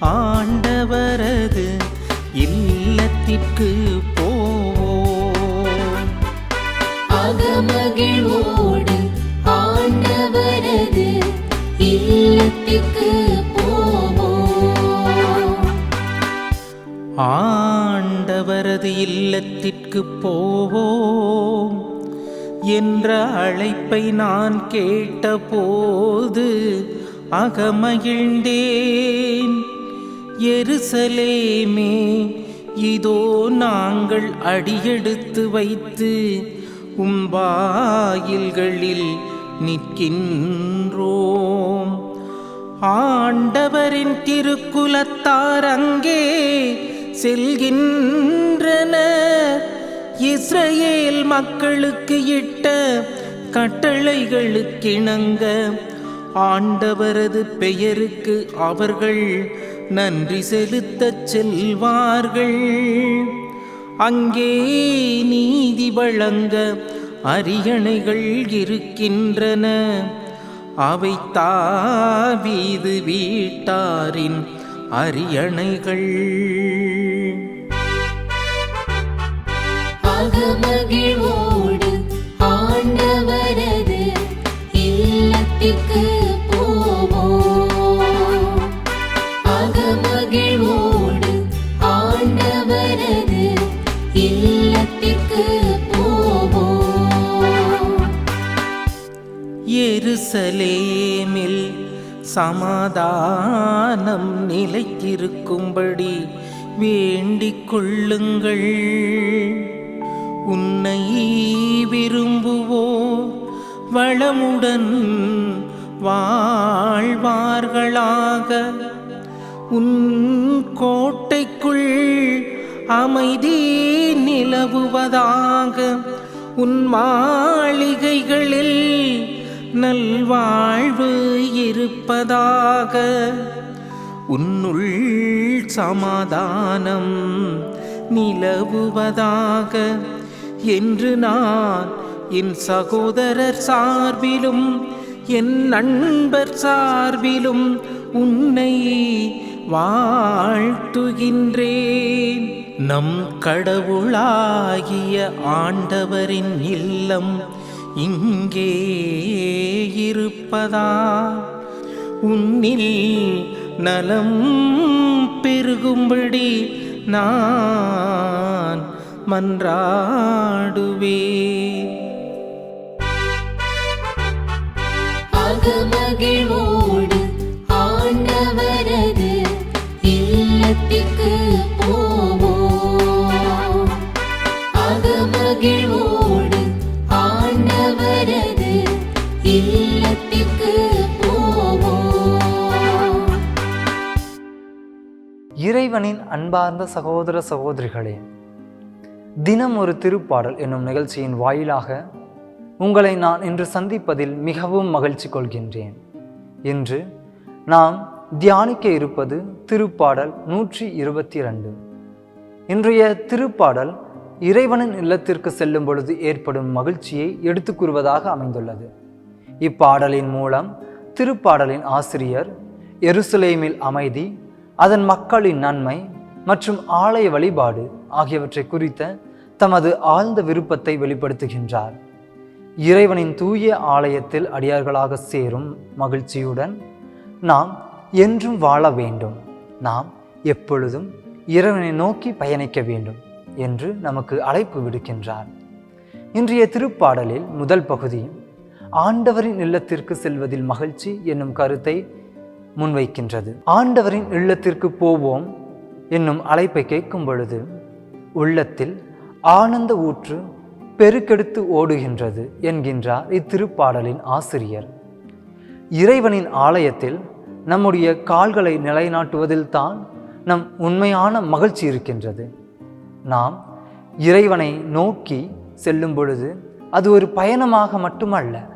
ஆண்டவரது இல்லத்திற்கு போவோம். அகமகிழ்வோடு ஆண்டவரது இல்லத்திற்கு ஆண்டவரது இல்லத்திற்கு போவோம் என்ற அழைப்பை நான் கேட்டபோது அகமகிழ்ந்தேன். எருசலேமே இதோ நாங்கள் அடியெடுத்து வைத்து உம்பாயில்களில் நிற்கின்றோம். ஆண்டவரின் திருக்குலத்தார் அங்கே செல்கின்றனர் இஸ்ரேல் மக்களுக்கு இட்ட கட்டளைகளுக்கிணங்க ஆண்டவரது பெயருக்கு அவர்கள் நன்றி செலுத்தச் செல்வார்கள். அங்கே நீதி வழங்க அரியணைகள் இருக்கின்றன. அவை தாவீது வீட்டாரின் அரியணைகள். மகிழ்வு சமாதானம் நிலைத்திருக்கும்படி வேண்டிக் கொள்ளுங்கள். உன்னை விரும்புவோர் வளமுடன் வாழ்வார்களாக. உன் கோட்டைக்குள் அமைதி நிலவுவதாக. உன் மாளிகைகளில் நல்வாழ்வு இருப்பதாக. உன்னுள் சமாதானம் நிலவுவதாக. என்று நான் என் சகோதரர் சார்பிலும் என் நண்பர் சார்பிலும் உன்னை வாழ்த்துகின்றேன். நம் கடவுளாகிய ஆண்டவரின் இல்லம் இங்கே இருப்பதா? உன்னில் நலம் பெருகும்படி நான் மன்றாடுவே அகமகிழ்வோடு ஆண்டவரது இல்லத்திற்கு போவோம். இறைவனின் அன்பார்ந்த சகோதர சகோதரிகளே தினம் ஒரு திருப்பாடல் என்னும் நிகழ்ச்சியின் வாயிலாக உங்களை நான் இன்று சந்திப்பதில் மிகவும் மகிழ்ச்சி கொள்கின்றேன். இன்று நாம் தியானிக்க இருப்பது திருப்பாடல் நூற்றி இருபத்தி ரெண்டு இன்றைய திருப்பாடல் இறைவனின் இல்லத்திற்கு செல்லும் பொழுது ஏற்படும் மகிழ்ச்சியை எடுத்துக் கூறுவதாக அமைந்துள்ளது. இப்பாடலின் மூலம் திருப்பாடலின் ஆசிரியர் எருசலேமில் அமைதி அதன் மக்களின் நன்மை மற்றும் ஆலய வழிபாடு ஆகியவற்றை குறித்த தமது ஆழ்ந்த விருப்பத்தை வெளிப்படுத்துகின்றார். இறைவனின் தூய ஆலயத்தில் அடியார்களாக சேரும் மகிழ்ச்சியுடன் நாம் என்றும் வாழ வேண்டும். நாம் எப்பொழுதும் இறைவனை நோக்கி பயணிக்க வேண்டும் என்று நமக்கு அழைப்பு விடுக்கின்றார். இன்றைய திருப்பாடலில் முதல் பகுதியும் ஆண்டவரின் இல்லத்திற்கு செல்வதில் மகிழ்ச்சி என்னும் கருத்தை முன்வைக்கின்றது. ஆண்டவரின் இல்லத்திற்கு போவோம் என்னும் அழைப்பை கேட்கும் பொழுது உள்ளத்தில் ஆனந்த ஊற்று பெருக்கெடுத்து ஓடுகின்றது என்கின்றார் இத்திருப்பாடலின் ஆசிரியர். இறைவனின் ஆலயத்தில் நம்முடைய கால்களை நிலைநாட்டுவதில்தான் நம் உண்மையான மகிழ்ச்சி இருக்கின்றது. நாம் இறைவனை நோக்கி செல்லும் பொழுது அது ஒரு பயணமாக மட்டுமல்ல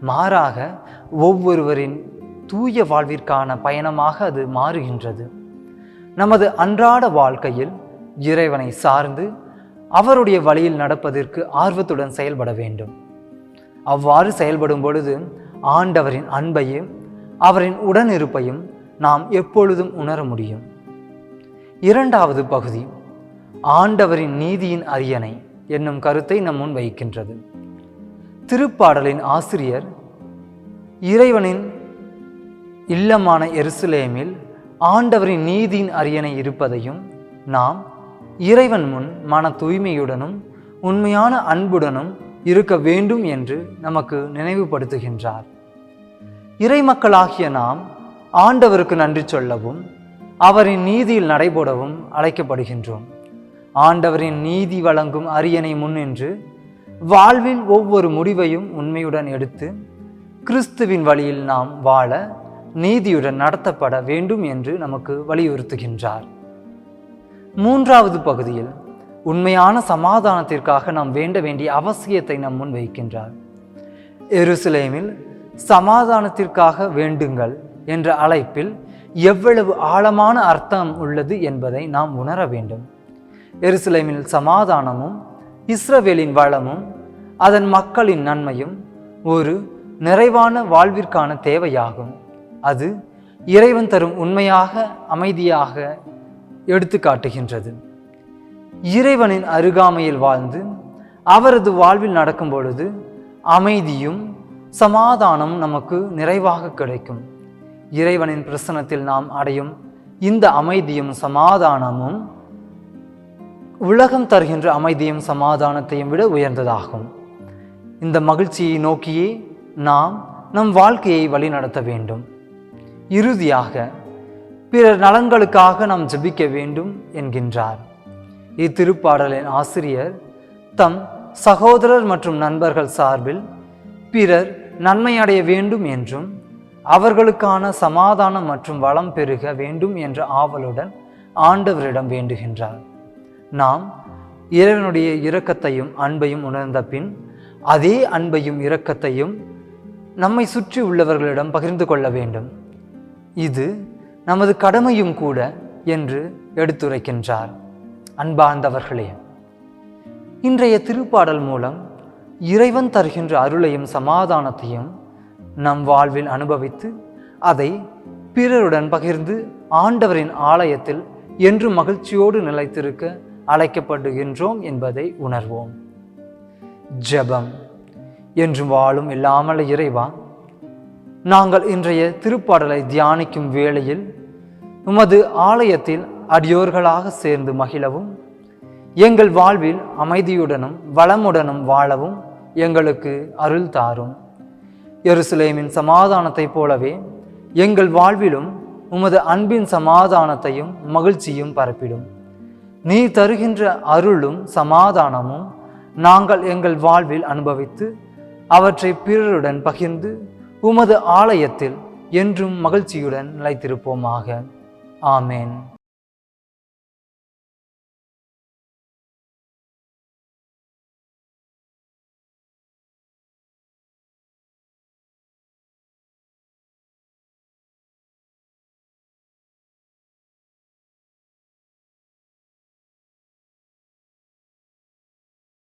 மாறாக ஒவ்வொருவரின் தூய வாழ்விற்கான பயணமாக அது மாறுகின்றது. நமது அன்றாட வாழ்க்கையில் இறைவனை சார்ந்து அவருடைய வழியில் நடப்பதற்கு ஆர்வத்துடன் செயல்பட வேண்டும். அவ்வாறு செயல்படும் பொழுது ஆண்டவரின் அன்பையும் அவரின் உடனிருப்பையும் நாம் எப்பொழுதும் உணர முடியும். இரண்டாவது பகுதி ஆண்டவரின் நீதியின் அரியணை என்னும் கருத்தை நம் முன் வைக்கின்றது. திருப்பாடலின் ஆசிரியர் இறைவனின் இல்லமான எருசலேமில் ஆண்டவரின் நீதியின் அரியணை இருப்பதையும் நாம் இறைவன் முன் மன தூய்மையுடனும் உண்மையான அன்புடனும் இருக்க வேண்டும் என்று நமக்கு நினைவுபடுத்துகின்றார். இறைமக்களாகிய நாம் ஆண்டவருக்கு நன்றி சொல்லவும் அவரின் நீதியில் நடைபோடவும் அழைக்கப்படுகின்றோம். ஆண்டவரின் நீதி வழங்கும் அரியணை முன்னின்று வாழ்வில் ஒவ்வொரு முடிவையும் உண்மையுடன் எடுத்து கிறிஸ்துவின் வழியில் நாம் வாழ நீதியுடன் நடத்தப்பட வேண்டும் என்று நமக்கு வலியுறுத்துகின்றார். மூன்றாவது பகுதியில் உண்மையான சமாதானத்திற்காக நாம் வேண்ட வேண்டிய அவசியத்தை நம் முன் வைக்கின்றார். எருசலேமில் சமாதானத்திற்காக வேண்டுங்கள் என்ற அழைப்பில் எவ்வளவு ஆழமான அர்த்தம் உள்ளது என்பதை நாம் உணர வேண்டும். எருசலேமில் சமாதானமும் இஸ்ரவேலின் வளமும் அதன் மக்களின் நன்மையும் ஒரு நிறைவான வாழ்விற்கான தேவையாகும். அது இறைவன் தரும் உண்மையாக அமைதியாக எடுத்து காட்டுகின்றது. இறைவனின் அருகாமையில் வாழ்ந்து அவரது வாழ்வில் நடக்கும் பொழுது அமைதியும் சமாதானம் நமக்கு நிறைவாக கிடைக்கும். இறைவனின் பிரசனத்தில் நாம் அடையும் இந்த அமைதியும் சமாதானமும் உலகம் தருகின்ற அமைதியும் சமாதானத்தையும் விட உயர்ந்ததாகும். இந்த மகிழ்ச்சியை நோக்கியே நாம் நம் வாழ்க்கையை வழிநடத்த வேண்டும். இறுதியாக பிறர் நலன்களுக்காக நாம் ஜபிக்க வேண்டும் என்கின்றார். இத்திருப்பாடலின் ஆசிரியர் தம் சகோதரர் மற்றும் நண்பர்கள் சார்பில் பிறர் நன்மை அடைய வேண்டும் என்றும் அவர்களுக்கான சமாதானம் மற்றும் வளம் பெருக வேண்டும் என்ற ஆவலுடன் ஆண்டவரிடம் வேண்டுகின்றார். நாம் இறைவனுடைய இரக்கத்தையும் அன்பையும் உணர்ந்த பின் அதே அன்பையும் இரக்கத்தையும் நம்மை சுற்றி உள்ளவர்களிடம் பகிர்ந்து கொள்ள வேண்டும். இது நமது கடமையும் கூட என்று எடுத்துரைக்கின்றார். அன்பார்ந்தவர்களே இன்றைய திருப்பாடல் மூலம் இறைவன் தருகின்ற அருளையும் சமாதானத்தையும் நம் வாழ்வில் அனுபவித்து அதை பிறருடன் பகிர்ந்து ஆண்டவரின் ஆலயத்தில் என்று மகிழ்ச்சியோடு நிலைத்திருக்க அழைக்கப்படுகின்றோம் என்பதை உணர்வோம். ஜெபம். என்றும் வாழும் இல்லாமல் இறைவா நாங்கள் இன்றைய திருப்பாடலை தியானிக்கும் வேளையில் உமது ஆலயத்தில் அடியோர்களாக சேர்ந்து மகிழவும் எங்கள் வாழ்வில் அமைதியுடனும் வளமுடனும் வாழவும் எங்களுக்கு அருள் தாரும். எருசலேமின் சமாதானத்தைப் போலவே எங்கள் வாழ்விலும் உமது அன்பின் சமாதானத்தையும் மகிழ்ச்சியும் பரப்பிடும். நீ தருகின்ற அருளும் சமாதானமும் நாங்கள் எங்கள் வாழ்வில் அனுபவித்து அவற்றை பிறருடன் பகிர்ந்து உமது ஆலயத்தில் என்றும் மகிழ்ச்சியுடன் நிலைத்திருப்போமாக. ஆமேன்.